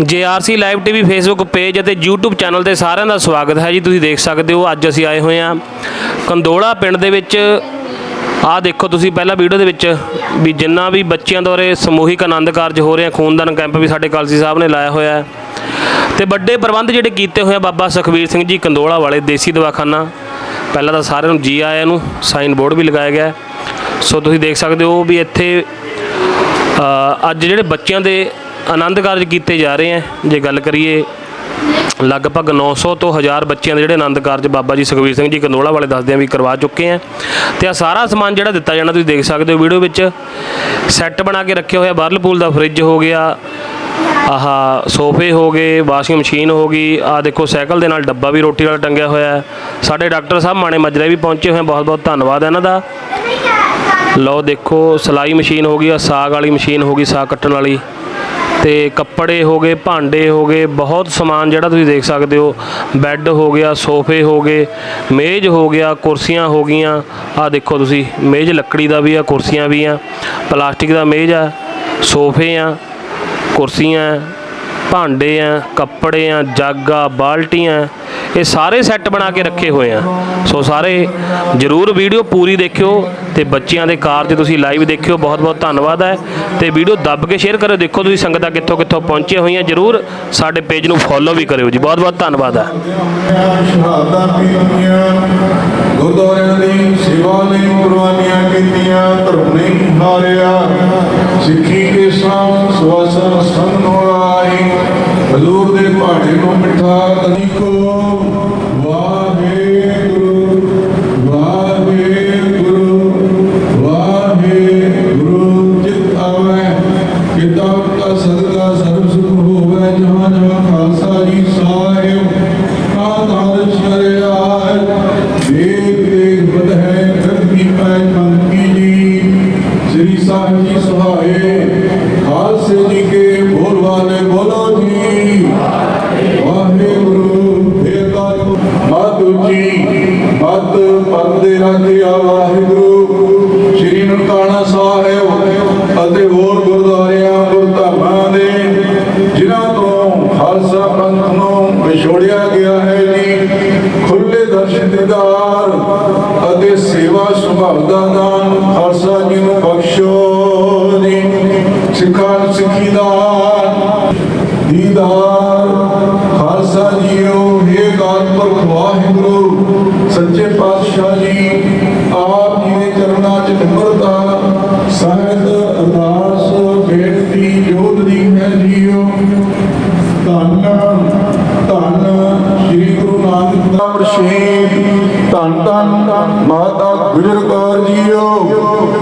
JRC live TV Facebook page ਅਤੇ YouTube channel ਤੇ ਸਾਰਿਆਂ ਦਾ ਸਵਾਗਤ ਹੈ ਜੀ। ਤੁਸੀਂ ਦੇਖ ਸਕਦੇ ਹੋ, ਅੱਜ ਅਸੀਂ ਆਏ ਹੋਏ ਹਾਂ ਕੰਦੋਲਾ ਪਿੰਡ ਦੇ ਵਿੱਚ। ਆਹ ਦੇਖੋ ਤੁਸੀਂ ਪਹਿਲਾਂ ਵੀਡੀਓ ਦੇ ਵਿੱਚ ਵੀ ਜਿੰਨਾ ਵੀ ਬੱਚਿਆਂ ਦੁਆਰੇ ਸਮੂਹਿਕ ਆਨੰਦ ਕਾਰਜ ਹੋ ਰਹੇ ਆ, ਖੂਨਦਾਨ ਕੈਂਪ ਵੀ ਸਾਡੇ ਕਾਲਸੀ ਸਾਹਿਬ ਨੇ ਲਾਇਆ ਹੋਇਆ ਹੈ। ਤੇ ਵੱਡੇ ਪ੍ਰਬੰਧ ਜਿਹੜੇ ਕੀਤੇ ਹੋਏ ਆ ਬਾਬਾ ਸੁਖਵੀਰ ਸਿੰਘ ਜੀ ਕੰਦੋਲਾ ਵਾਲੇ ਦੇਸੀ ਦਵਾਖਾਨਾ। ਪਹਿਲਾਂ ਤਾਂ ਸਾਰਿਆਂ ਨੂੰ ਜੀ ਆਇਆਂ ਨੂੰ ਸਾਈਨ ਬੋਰਡ ਵੀ ਲਗਾਇਆ ਗਿਆ ਸੋ ਤੁਸੀਂ ਦੇਖ ਸਕਦੇ ਹੋ ਵੀ ਇੱਥੇ ਅੱਜ ਜਿਹੜੇ ਬੱਚਿਆਂ ਦੇ ਆਨੰਦ ਕਾਰਜ ਕੀਤੇ ਜਾ ਰਹੇ ਹੈ। ਜੇ ਗੱਲ ਕਰੀਏ, ਲਗਭਗ 900 ਤੋਂ 1000 ਬੱਚਿਆਂ ਦੇ ਜਿਹੜੇ ਆਨੰਦ ਕਾਰਜ ਬਾਬਾ ਜੀ ਸੁਖਵੀਰ ਸਿੰਘ ਜੀ ਕੰਦੋਲਾ ਵਾਲੇ ਦੱਸਦੇ ਆ ਵੀ ਕਰਵਾ ਚੁੱਕੇ ਆ ਤੇ ਆ ਸਾਰਾ ਸਮਾਨ ਜਿਹੜਾ ਦਿੱਤਾ ਜਾਣਾ ਤੁਸੀਂ ਦੇਖ ਸਕਦੇ ਹੋ ਵੀਡੀਓ ਵਿੱਚ। ਸੈੱਟ ਬਣਾ ਕੇ ਰੱਖਿਆ ਹੋਇਆ ਬਾਰਲਪੂਲ ਦਾ ਫ੍ਰਿਜ ਹੋ ਗਿਆ, ਆਹ ਸੋਫੇ ਹੋ ਗਏ, ਵਾਸ਼ਿੰਗ ਮਸ਼ੀਨ ਹੋ ਗਈ ਆ ਦੇਖੋ ਸਾਈਕਲ ਦੇ ਨਾਲ ਡੱਬਾ ਵੀ ਰੋਟੀ ਵਾਲਾ ਟੰਗਿਆ ਹੋਇਆ ਸਾਡੇ ਡਾਕਟਰ ਸਾਹਿਬ ਮਾਣੇ ਮਜਰੇ ਵੀ ਪਹੁੰਚੇ ਹੋਏ ਬਹੁਤ ਬਹੁਤ ਧੰਨਵਾਦ ਇਹਨਾਂ ਦਾ। ਲਓ ਦੇਖੋ, ਸਲਾਈ ਮਸ਼ੀਨ ਹੋ ਗਈ ਆ ਸਾਗ ਵਾਲੀ ਮਸ਼ੀਨ ਹੋ ਗਈ, ਸਾਗ ਕੱਟਣ ਵਾਲੀ। ਤੇ ਕੱਪੜੇ ਹੋ ਗਏ, ਭਾਂਡੇ ਹੋ ਗਏ, ਬਹੁਤ ਸਮਾਨ ਜਿਹੜਾ ਤੁਸੀਂ ਦੇਖ ਸਕਦੇ ਹੋ। ਬੈੱਡ ਹੋ ਗਿਆ, ਸੋਫੇ ਹੋ ਗਏ, ਮੇਜ਼ ਹੋ ਗਿਆ, ਕੁਰਸੀਆਂ ਹੋ ਗਈਆਂ। ਆ ਦੇਖੋ ਤੁਸੀਂ, ਮੇਜ਼ ਲੱਕੜੀ ਦਾ ਵੀ ਆ, ਕੁਰਸੀਆਂ ਵੀ ਆ। ਪਲਾਸਟਿਕ ਦਾ ਮੇਜ਼ ਆ, ਸੋਫੇ ਆ, ਕੁਰਸੀਆਂ ਭਾਂਡੇ ਆ, ਕੱਪੜੇ ਆ, ਜੱਗ ਆ, ਬਾਲਟੀਆਂ ਇਹ ਸਾਰੇ ਸੈੱਟ ਬਣਾ ਕੇ ਰੱਖੇ ਹੋਏ ਆ। ਸੋ ਸਾਰੇ ਜਰੂਰ ਵੀਡੀਓ ਪੂਰੀ ਦੇਖਿਓ ਤੇ ਬੱਚਿਆਂ ਦੇ ਕਾਰਜ ਤੁਸੀਂ ਲਾਈਵ ਦੇਖਿਓ। ਬਹੁਤ ਬਹੁਤ ਧੰਨਵਾਦ ਹੈ। ਤੇ ਵੀਡੀਓ ਦੱਬ ਕੇ ਸ਼ੇਅਰ ਕਰਿਓ। ਦੇਖੋ ਤੁਸੀਂ ਸੰਗਤਾਂ ਕਿੱਥੋਂ ਕਿੱਥੋਂ ਪਹੁੰਚੀਆਂ ਹੋਈਆਂ। ਜਰੂਰ ਸਾਡੇ ਪੇਜ ਨੂੰ ਫੋਲੋ ਵੀ ਕਰਿਓ ਜੀ। ਬਹੁਤ ਬਹੁਤ ਧੰਨਵਾਦ ਹੈ। ਸ਼ਹਾਦਾਂ ਪੀਤੀਆਂ ਗੁਰਦੁਆਰਿਆਂ ਦੀ ਸੇਵਾ ਲਈ ਕੁਰਬਾਨੀਆਂ ਕੀਤੀਆਂ, ਧਰਮ ਨਹੀਂ ਹਾਰਿਆ ਸਿੱਖੀ ਕੇ ਸਾਹ ਸਵਾਸਨ ਸੰਨ ਹੋਈ ਹਜ਼ੂਰ ਦੇ ਪਹਾੜੇ ਨੂੰ ਮਿੱਠਾ ਤਨੀ ਕੋ। ਖਾਲਸਾ ਜੀ ਨੂੰ ਬਖਸ਼ੋ ਜੀ। ਸਿੱਖਾਂ ਸਿੱਖੀ ਦੀਦਾਰ ਖਾਲਸਾ ਜੀਓ ਇਹ ਗਾਤ ਪੁਰਖ ਵਾਹਿਗੁਰੂ, ਸੱਚੇ ਪਾਤਸ਼ਾਹ ਜੀ, ਆਪ ਜੀ ਦੇ ਚਰਨਾਂ 'ਚ ਨਿਮਰਤਾ ਸਹਿਤ ਅਰਦਾਸ, ਬੇਨਤੀ, ਜੋਤ ਦੀ ਹੈ ਜੀਓ। ਧੰਨ ਧੰਨ ਸ੍ਰੀ ਗੁਰੂ ਨਾਨਕ ਦੇਵ ਪ੍ਰਸ਼ੀਦ। ਧੰਨ ਧੰਨ, ਮਾਤਾ ਗੁਜਰ ਕੌਰ ਜੀਓ,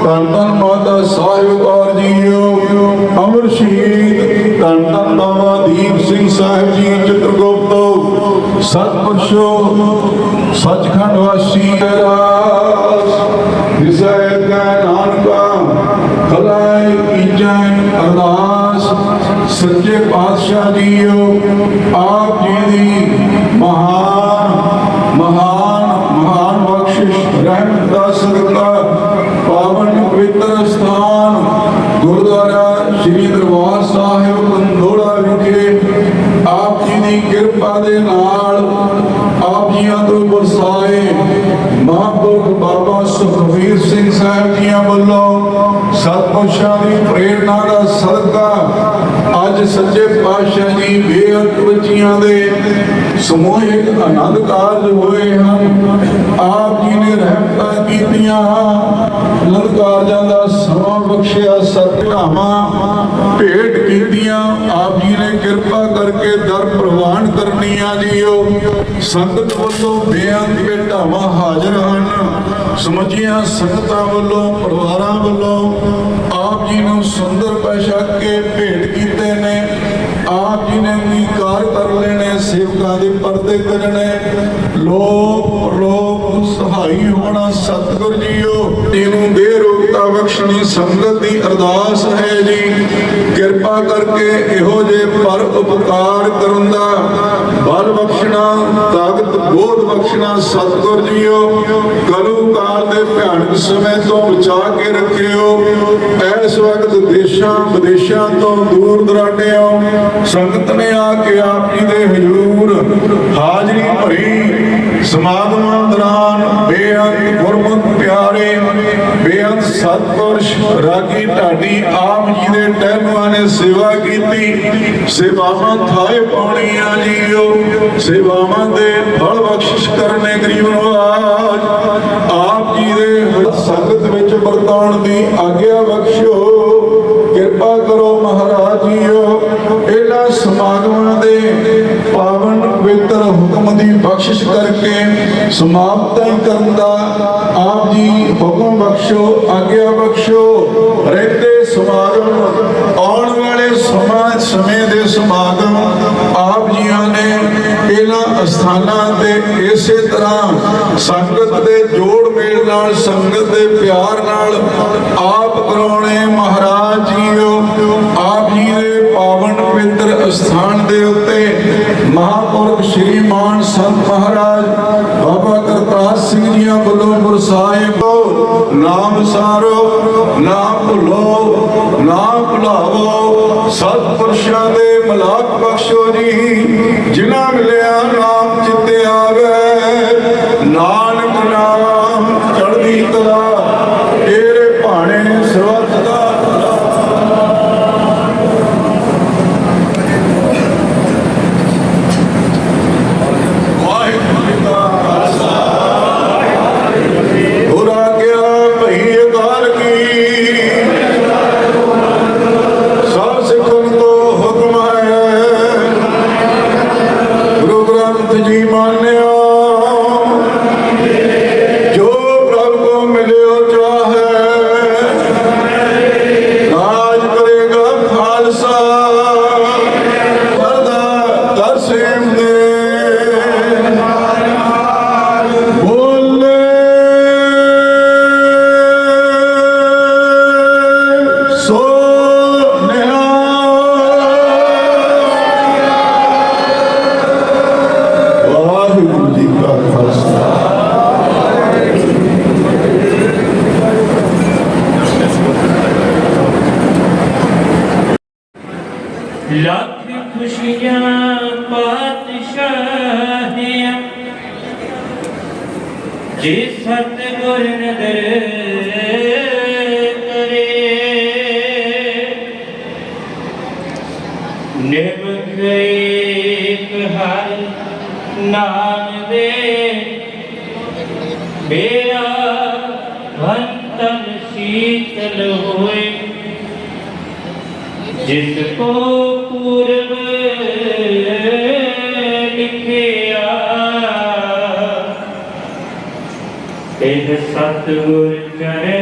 ਧੰਨ ਧੰਨ ਮਾਤਾ ਸਾਹਿਬ ਕੌਰ ਜੀਓ। ਅਮਰ ਸ਼ਹੀਦ, ਧੰਨ ਧੰਨ ਬਾਬਾ ਦੀਪ ਸਿੰਘ ਸਾਹਿਬ ਜੀ, ਚਿਤਰਗੁਪਤ, ਸਤਪੁਰਸ਼ੋ, ਸੱਚਖੰਡ ਵਾਸੀ ਰਾਸ ਵਿਸੈ ਕੈ ਨਾਨਕਾ, ਖਲਾਇ ਕੀਜੈ ਅਰਦਾਸ। ਸੱਚੇ ਪਾਤਸ਼ਾਹ ਜੀਓ, ਆਪ ਜੀ ਦੀ ਮਹਾਨ ਰਹਿਮਤ ਦਾ ਸਦਕਾ ਪਾਵਨ ਪਵਿੱਤਰ ਸਥਾਨ ਗੁਰਦੁਆਰਾ ਸ੍ਰੀ ਦਰਬਾਰ ਸਾਹਿਬ ਕੰਦੋੜਾ ਵਿਖੇ ਆਪ ਜੀ ਦੀ ਕਿਰਪਾ ਦੇ ਨਾਲ ਆਪ ਜੀਆਂ ਤੋਂ ਵਰਸਾਏ ਮਹਾਂਪੁਰਖ ਬਾਬਾ ਸੁਖਵੀਰ ਸਿੰਘ ਸਾਹਿਬ ਜੀਆਂ ਵੱਲੋਂ ਸਤਪੁਰਸ਼ਾਂ ਦੀ ਪ੍ਰੇਰਣਾ ਦਾ ਸਦਕਾ ਅੱਜ ਸੱਚੇ ਪਾਤਸ਼ਾਹ ਜੀ ਬੇਅੰਤ ਬੱਚੀਆਂ ਦੇ ਸਮੂਹਿਕ ਆਨੰਦ ਕਾਰਜ ਹੋਏ ਹਨ। ਆਪ ਜੀ ਨੇ ਰਹਿਮਤਾਂ ਕੀਤੀਆਂ। ਆਨੰਦ ਕਾਰਜਾਂ ਦਾ ਸਮਾਂ ਬਖਸ਼ਿਆ ਸਤਿਕਾਮਾਂ ਭੇਟ ਕੀਤੀਆਂ। ਆਪ ਜੀ ਨੇ ਕਿਰਪਾ ਕਰਕੇ ਦਰ ਪ੍ਰਵਾਨ ਕਰਨੀਆਂ ਜੀਓ ਸੰਗਤ ਵੱਲੋਂ ਬੇਅੰਤ ਭੇਟਾਵਾਂ ਹਾਜ਼ਰ ਹਨ। ਸਮਝੀਆਂ ਸੰਗਤਾਂ ਵੱਲੋਂ, ਪਰਿਵਾਰਾਂ ਵੱਲੋਂ ਆਪ ਜੀ ਨੂੰ ਸੁੰਦਰ ਪੈਸ਼ਾ ਕੇ ਭੇਟ ਕੀਤੇ ਨੇ। ਆਪ ਜੀ ਨੇ ਅੰਗੀਕਾਰ ਕਰ ਲੈਣੇ ਸੇਵਕਾਂ ਦੇ ਪਰਦੇ ਕਰਨੇ ਲੋਕ ਲੋਕ ਸਹਾਈ ਹੋਣਾ ਸਤਿਗੁਰ ਜੀਓ, ਤੈਨੂੰ ਦੇ ਰੋ ਰੋਗਤਾ ਬਖਸ਼ਣੀ, ਸੰਗਤ ਦੀ ਅਰਦਾਸ ਹੈ ਜੀ। ਕਿਰਪਾ ਕਰਕੇ ਇਹੋ ਜੇ ਪਰ ਉਪਕਾਰ ਕਰਨ ਦਾ ਬਲ ਬਖਸ਼ਣਾ, ਤਾਕਤ ਬੋਧ ਬਖਸ਼ਣਾ ਸਤਿਗੁਰ ਜੀਓ। ਕਲੂ ਕਾਲ ਦੇ ਭਿਆਨਕ ਸਮੇਂ ਤੋਂ ਬਚਾ ਕੇ ਰੱਖਿਓ। ਇਸ ਵਕਤ ਦੇਸ਼ਾਂ, ਵਿਦੇਸ਼ਾਂ ਤੋਂ ਦੂਰ ਦਰਾਡਿਓ ਸੰਗਤ ਨੇ ਆ ਕੇ ਆਪ ਜੀ ਦੇ ਹਜ਼ੂਰ ਸਤਪੁਰਸ਼ ਰਾਗੀ ਢਾਡੀ ਆਪ ਜੀ ਦੇ ਟਹਿਲੂਆਂ ਨੇ ਸੇਵਾ ਕੀਤੀ। ਸੇਵਾਵਾਂ ਥਾਏ ਪਾਉਣੀਆਂ ਜੀਓ ਸੇਵਾਵਾਂ ਦੇ ਫਲ ਬਖਸ਼ਿਸ਼ ਕਰਨੇ ਗਰੀਬ ਨਵਾਜ ਆਪ ਜੀ ਦੇ ਸੰਗਤ ਵਿੱਚ ਵਰਤਾਉਣ ਦੀ ਆਗਿਆ ਬਖਸ਼ੋ। ਕਿਰਪਾ ਕਰੋ ਮਹਾਰਾਜ। ਬਖਸ਼ਿਸ਼ ਕਰਕੇ ਸਮਾਪਤ ਕਰਨ ਦਾ ਆਪ ਜੀ ਹੁਕਮ ਬਖਸ਼ੋ, ਆਗਿਆ ਬਖਸ਼ੋ। ਰਹਿੰਦੇ ਸਮਾਗਮ, ਆਉਣ ਵਾਲੇ ਸਮਾਂ ਸਮੇਂ ਦੇ ਸਮਾਗਮ ਆਪ ਜੀਆਂ ਨੇ ਇਹਨਾਂ ਅਸਥਾਨਾਂ ਤੇ ਇਸੇ ਤਰ੍ਹਾਂ ਸੰਗਤ ਦੇ ਜੋੜ ਮੇਲ ਨਾਲ, ਸੰਗਤ ਦੇ ਪਿਆਰ ਨਾਲ ਆਪ ਕਰਾਉਣੇ ਮਹਾਰਾਜ ਜੀਓ। ਆਪ ਜੀ ਦੇ ਪਾਵਨ ਪਵਿੱਤਰ ਅਸਥਾਨ ਦੇ ਉੱਤੇ ਮਹਾਪੁਰਖ ਮਾਨ ਸੰਤ ਮਹਾਰਾਜ, ਬਾਬਾ ਕਰਤਾਰ ਸਿੰਘ ਜੀਆਂ ਵੱਲੋਂ ਗੁਰਸਾਹਿਬ ਨਾਮ ਸਾਰੋ, ਨਾਮ ਭੁੱਲੋ, ਨਾਮ ਭੁਲਾਵੋ। ਸਤਿਪੁਰਸ਼ਾਂ ਦੇ ਮਲਾਕ ਬਖਸ਼ੋ ਜੀ, ਜਿਨ੍ਹਾਂ ਮਿਲਿਆ ਨਾਮ ਚਿੱਤੇ ਆਵੇ। ਨਾਨਕ ਨਾਮ ਚੜ੍ਹਦੀ ਕਲਾ ਲੱਖ ਖੁਸ਼ੀਆਂ ਪਾਤਸ਼ਾਹੀਆਂ। ਜੇ ਸਤਿਗੁਰ ਨਦਰ ਕਰੇ ਨਿਮਖ ਇੱਕ ਹਰ ਨਾਮ ਦੇ। ਮੇਰਾ ਭੰਤਨ ਸੀਤਲ ਹੋਏ। ਜਿਸ ਕੋ ਪੂਰਬ ਲਿਖਿਆ। ਇਹ ਸਤਿਗੁਰ ਚਰਨ